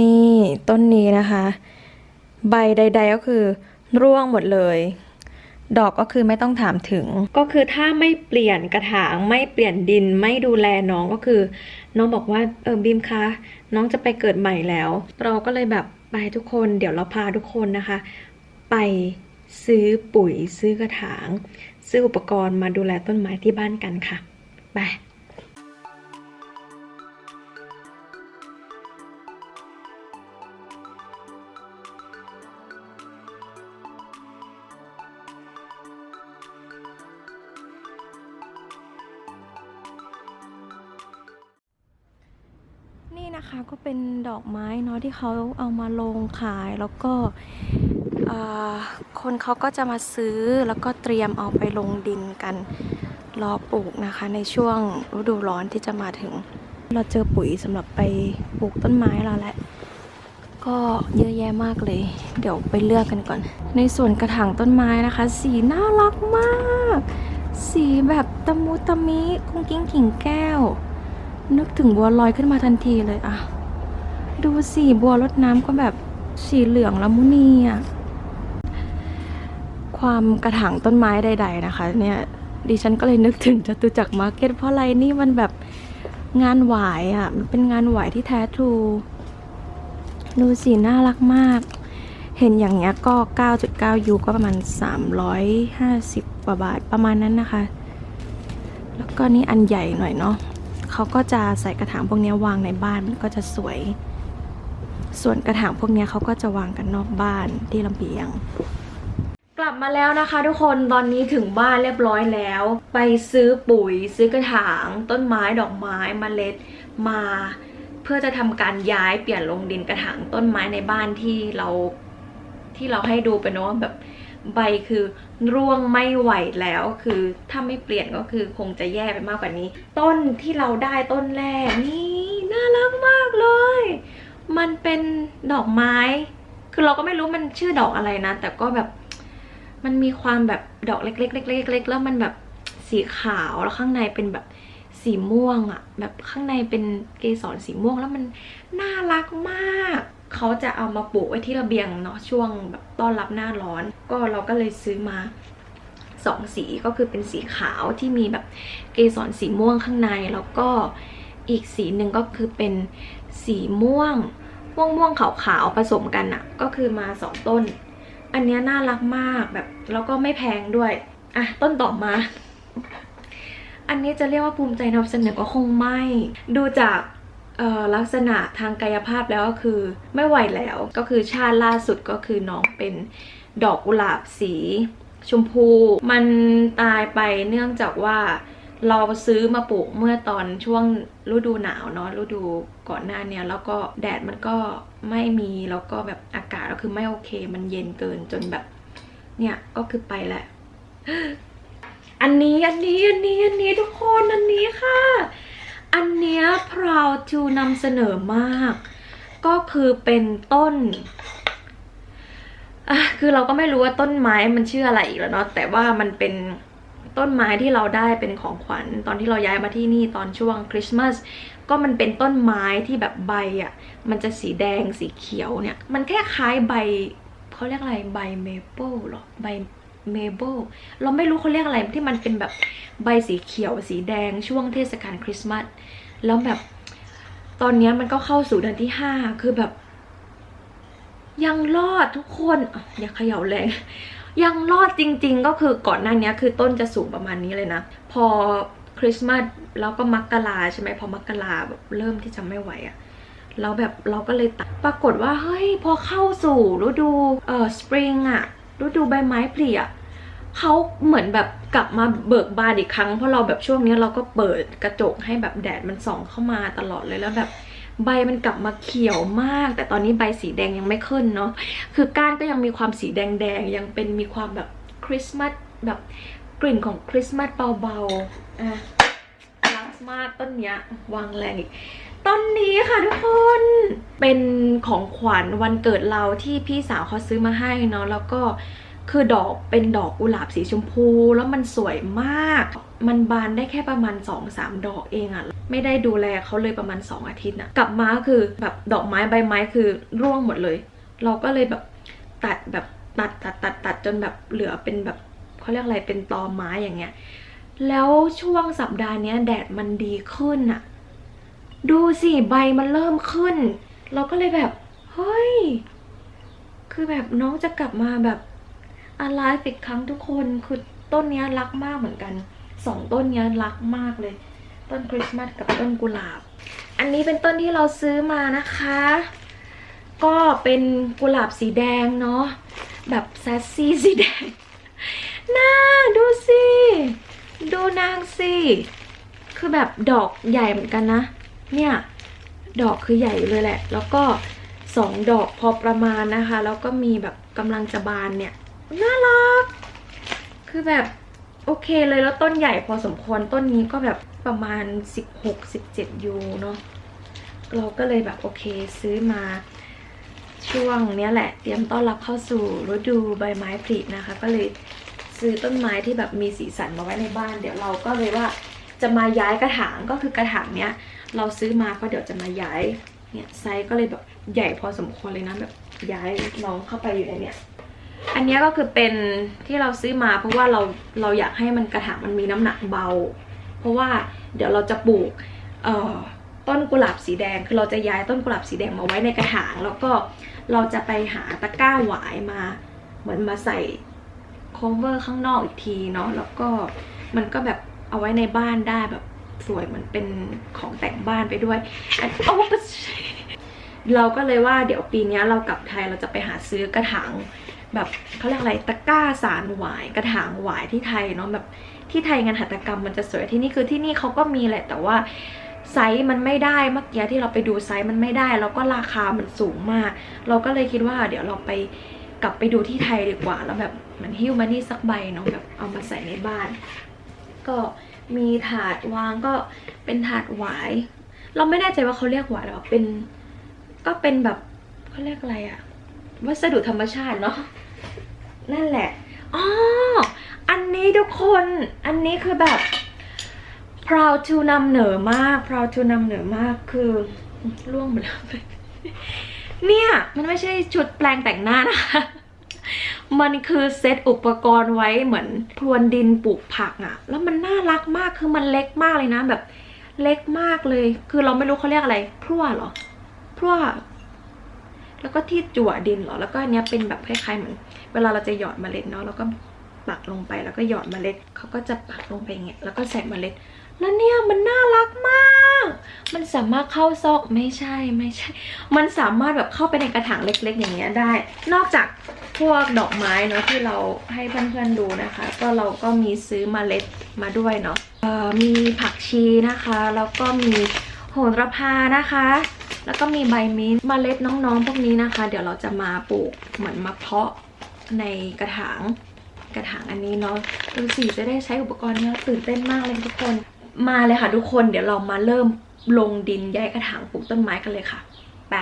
นี่ต้นนี้นะคะ ใบใด ๆ ก็คือ ร่วงหมดเลย ดอกก็คือไม่ต้องถามถึง ก็คือถ้าไม่เปลี่ยนกระถางไม่เปลี่ยนดินไม่ดูแลน้องก็คือ น้องบอกว่าเออบีมคะน้องจะไปเกิดใหม่แล้ว เราก็เลยแบบไปทุกคนเดี๋ยวเราพาทุกคนนะคะ ไปซื้อปุ๋ยซื้อกระถาง ซื้ออุปกรณ์มาดูแลต้นไม้ที่บ้านกันค่ะไป นะคะก็เป็นดอกไม้เนาะที่เขาเอามาลงขายแล้วก็คนเขาก็จะมาซื้อแล้วก็เตรียมเอาไปลงดินกันรอปลูกนะคะ ในช่วงฤดูร้อนที่จะมาถึง เราเจอปุ๋ยสำหรับไปปลูกต้นไม้แล้วแหละก็เยอะแยะมากเลย เดี๋ยวไปเลือกกันก่อน ในส่วนกระถางต้นไม้นะคะ สีน่ารักมาก สีแบบตะมุตะมิกุ้งกิ้งกิ่งแก้ว นึกถึงบัวลอยขึ้นมาทันทีเลยอะดูสิบัวรดน้ำก็แบบสีเหลืองละมุนีอะความกระถางต้นไม้ใด ๆ นะคะ เนี่ยดิฉันก็เลยนึกถึงจตุจักรมาร์เก็ตเพราะอะไรนี่มันแบบงานหวายอะมันเป็นงานหวายที่แท้ทรูดูสิน่ารักมาก เห็นอย่างเงี้ยก็ 9.9 ยูก็ประมาณ 350กว่าบาทประมาณนั้นนะคะ แล้วก็นี่อันใหญ่หน่อยเนาะ เขาก็จะใส่กระถางพวกนี้วางในบ้านก็จะสวย ส่วนกระถางพวกนี้เขาก็จะวางกันนอกบ้านที่ลำเบียง กลับมาแล้วนะคะ ทุกคนตอนนี้ถึงบ้านเรียบร้อยแล้ว ไปซื้อปุ๋ย ซื้อกระถาง ต้นไม้ดอกไม้มเมล็ดมา เพื่อจะทำการย้ายเปลี่ยนลงดินกระถางต้นไม้ในบ้านที่เราที่เราให้ดูไปเนาะแบบ ใบคือร่วงไม่ไหวแล้วคือถ้าไม่เปลี่ยนก็คือคงจะแย่ไปมากกว่านี้ ต้นที่เราได้ต้นแรกนี่น่ารักมากเลย มันเป็นดอกไม้ คือเราก็ไม่รู้มันชื่อดอกอะไรนะ แต่ก็แบบมันมีความแบบดอกเล็กๆเล็กๆเล็กๆแล้วมันแบบสีขาวแล้วข้างในเป็นแบบสีม่วงอะแบบข้างในเป็นเกสรสีม่วงแล้วมันน่ารักมาก เขาจะเอามาปลูกไว้ที่ระเบียงเนาะช่วงแบบต้อนรับหน้าร้อน ก็เราก็เลยซื้อมาสองสีก็คือเป็นสีขาวที่มีแบบเกสรสีม่วงข้างใน แล้วก็อีกสีหนึ่งก็คือเป็นสีม่วง ม่วงม่วงขาวขาวๆผสมกันอะก็คือมาสองต้น อันนี้น่ารักมากแบบแล้วก็ไม่แพงด้วยอะต้นต่อมา อันนี้จะเรียกว่าภูมิใจนำเสนอก็คงไม่ ดูจาก ลักษณะทางกายภาพแล้วก็คือไม่ไหวแล้วก็คือชาติล่าสุดก็คือน้องเป็นดอกกุหลาบสี ชมพู มันตายไปเนื่องจากว่าเราซื้อมาปลูกเมื่อตอนช่วงฤดูหนาวเนาะฤดูก่อนหน้าเนี้ยแล้วก็แดดมันก็ไม่มีแล้วก็แบบอากาศก็คือไม่โอเค มันเย็นเกินจนแบบ เนี่ยก็คือไปแหละ อันนี้อันนี้อันนี้อันนี้ทุกคนอันนี้ค่ะ อันเนี้ย proud to นำเสนอมาก ก็คือเป็นต้นอะคือเราก็ไม่รู้ว่าต้นไม้มันชื่ออะไรอีกแล้วเนาะแต่ว่ามันเป็นต้นไม้ที่เราได้เป็นของขวัญ ตอนที่เราย้ายมาที่นี่ตอนช่วงคริสต์มาสก็มันเป็นต้นไม้ที่แบบใบอะ มันจะสีแดงสีเขียวเนี่ย มันแค่คล้ายใบเขาเรียกอะไรใบเมเปิลหรอใบเมเบิลเราไม่รู้เขาเรียกอะไรที่มันเป็นแบบใบสีเขียวสีแดงช่วงเทศกาลคริสต์มาส แล้วแบบ ตอนนี้มันก็เข้าสู่เดือนที่ห้าคือแบบ ยังรอดทุกคนอะอย่าเขย่าแรงยังรอดจริง ๆ ก็คือก่อนหน้านี้คือต้นจะสูงประมาณนี้เลยนะ พอคริสต์มาสแล้วก็มักกะลาใช่ไหมพอมักกะลาแบบเริ่มที่จะไม่ไหวอะแล้วแบบเราก็เลยตัดปรากฏว่าเฮ้ยพอเข้าสู่ฤดูเอ่อสปริงอะฤดูใบไม้ผลิอะเขาเหมือนแบบ กลับมาเบิกบานอีกครั้งเพราะเราแบบช่วงนี้เราก็เปิดกระจกให้แบบแดดมันส่องเข้ามาตลอดเลยแล้วแบบใบมันกลับมาเขียวมาก แต่ตอนนี้ใบสีแดงยังไม่ขึ้นเนาะคือก้านก็ยังมีความสีแดงๆยังเป็นมีความแบบคริสต์มาสแบบกลิ่นของคริสต์มาสเบาๆอะรักมากต้นเนี้ยวางแรงอีกต้นนี้ค่ะทุกคน เป็นของขวัญวันเกิดเราที่พี่สาวเขาซื้อมาให้เนาะแล้วก็ คือดอกเป็นดอกกุหลาบสีชมพู แล้วมันสวยมาก มันบานได้แค่ประมาณ2อสามดอกเองอะไม่ได้ดูแลเขาเลยประมาณ 2 อาทิตย์อะกลับมาก็คือแบบดอกไม้ใบไม้คือร่วงหมดเลย เราก็เลยแบบตัดแบบตัดตัดตัดตัดจนแบบเหลือเป็นแบบเขาเรียกอะไรเป็นตอไม้อย่างเงี้ย แล้วช่วงสัปดาห์นี้แดดมันดีขึ้นอะดูสิใบมันเริ่มขึ้น เราก็เลยแบบ เฮ้ย คือแบบน้องจะกลับมาแบบ alive อีกครั้งทุกคนคือต้นนี้รักมากเหมือนกันสองต้นนี้รักมากเลย ต้นคริสต์มาสกับต้นกุหลาบ อันนี้เป็นต้นที่เราซื้อมานะคะ ก็เป็นกุหลาบสีแดงเนาะแบบแซสซี่สีแดงน่าดูสิดูนางสิคือแบบดอกใหญ่เหมือนกันนะ เนี่ยดอกคือใหญ่เลยแหละ แล้วก็สองดอกพอประมาณนะคะ แล้วก็มีแบบกำลังจะบานเนี่ย น่ารัก คือแบบโอเคเลยแล้วต้นใหญ่พอสมควรต้นนี้ก็แบบประมาณ 16-17 ยูเนาะเราก็เลยแบบโอเคซื้อมาช่วงเนี้ยแหละ เตรียมต้อนรับเข้าสู่ฤดูใบไม้ผลินะคะ ก็เลยซื้อต้นไม้ที่แบบมีสีสันมาไว้ในบ้าน เดี๋ยวเราก็เลยว่าจะมาย้ายกระถางก็คือกระถางเนี้ย เราซื้อมาก็เดี๋ยวจะมาย้ายเนี่ยไซส์ก็เลยแบบใหญ่พอสมควรเลยนะแบบย้ายน้องเข้าไปอยู่ในเนี้ย อันนี้ก็คือเป็นที่เราซื้อมาเพราะว่าเราเราอยากให้มันกระถางมันมีน้ำหนักเบา เพราะว่าเดี๋ยวเราจะปลูกต้นกุหลาบสีแดงคือเราจะย้ายต้นกุหลาบสีแดงมาไว้ในกระถาง แล้วก็เราจะไปหาตะกร้าหวายมา เหมือนมาใส่ cover ข้างนอกอีกทีเนาะแล้วก็มันก็แบบเอาไว้ในบ้านได้แบบสวยเหมือนเป็นของแต่งบ้านไปด้วยโอ้เราก็เลยว่าเดี๋ยวปีนี้เรากลับไทยเราจะไปหาซื้อกระถาง แบบเขาเรียกอะไรตะกร้าสารหวายกระถางหวายที่ไทยเนาะแบบที่ไทยงานหัตถกรรมมันจะสวยที่นี่คือที่นี่เขาก็มีแหละแต่ว่าไซส์มันไม่ได้เมื่อกี้ที่เราไปดูไซส์มันไม่ได้ แล้วก็ราคามันสูงมาก เราก็เลยคิดว่า เดี๋ยวเราไปกลับไปดูที่ไทยดีกว่า แล้วแบบมันหิ้วมานี่สักใบเนาะแบบเอามาใส่ในบ้าน ก็มีถาดวางก็เป็นถาดหวาย เราไม่แน่ใจว่าเขาเรียกหวายหรือว่าเป็นก็เป็นแบบเขาเรียกอะไรอะวัสดุธรรมชาติเนาะ นั่นแหละอ๋ออันนี้ทุกคน อันนี้คือแบบ proud to นำเหนอมาก proud to นำเหนอมากคือล่วงหมดแล้วเนี่ย มันไม่ใช่ชุดแปลงแต่งหน้านะคะมันคือเซตอุปกรณ์ไว้เหมือนพรวนดินปลูกผักอะแล้วมันน่ารักมากคือมันเล็กมากเลยนะแบบเล็กมากเลย คือเราไม่รู้เขาเรียกอะไรพรั่วหรอพรั่ว แล้วก็ที่จั่วดินเหรอ แล้วก็อันเนี้ยเป็นแบบคล้ายๆเหมือน เวลาเราจะหยอดเมล็ดเนาะแล้วก็ปักลงไปแล้วก็หยอดเมล็ดเขาก็จะปักลงไปอย่างเงี้ยแล้วก็ใส่เมล็ด แล้วเนี่ยมันน่ารักมาก มันสามารถเข้าซอกไม่ใช่ไม่ใช่ มันสามารถแบบเข้าไปในกระถางเล็ก ๆ อย่างเงี้ยได้ นอกจากพวกดอกไม้เนาะที่เราให้เพื่อนๆดูนะคะ ก็เราก็มีซื้อเมล็ดมาด้วยเนาะมีผักชีนะคะ แล้วก็มี โหระพานะคะ แล้วก็มีใบมิ้นต์เมล็ดน้องๆ พวกนี้นะคะ เดี๋ยวเราจะมาปลูกเหมือนมาเพาะในกระถางกระถางอันนี้เนาะดูสิจะได้ใช้อุปกรณ์เนี้ยตื่นเต้นมากเลยทุกคนมาเลยค่ะทุกคนเดี๋ยวเรามาเริ่มลงดินย้ายกระถางปลูกต้นไม้กันเลยค่ะไป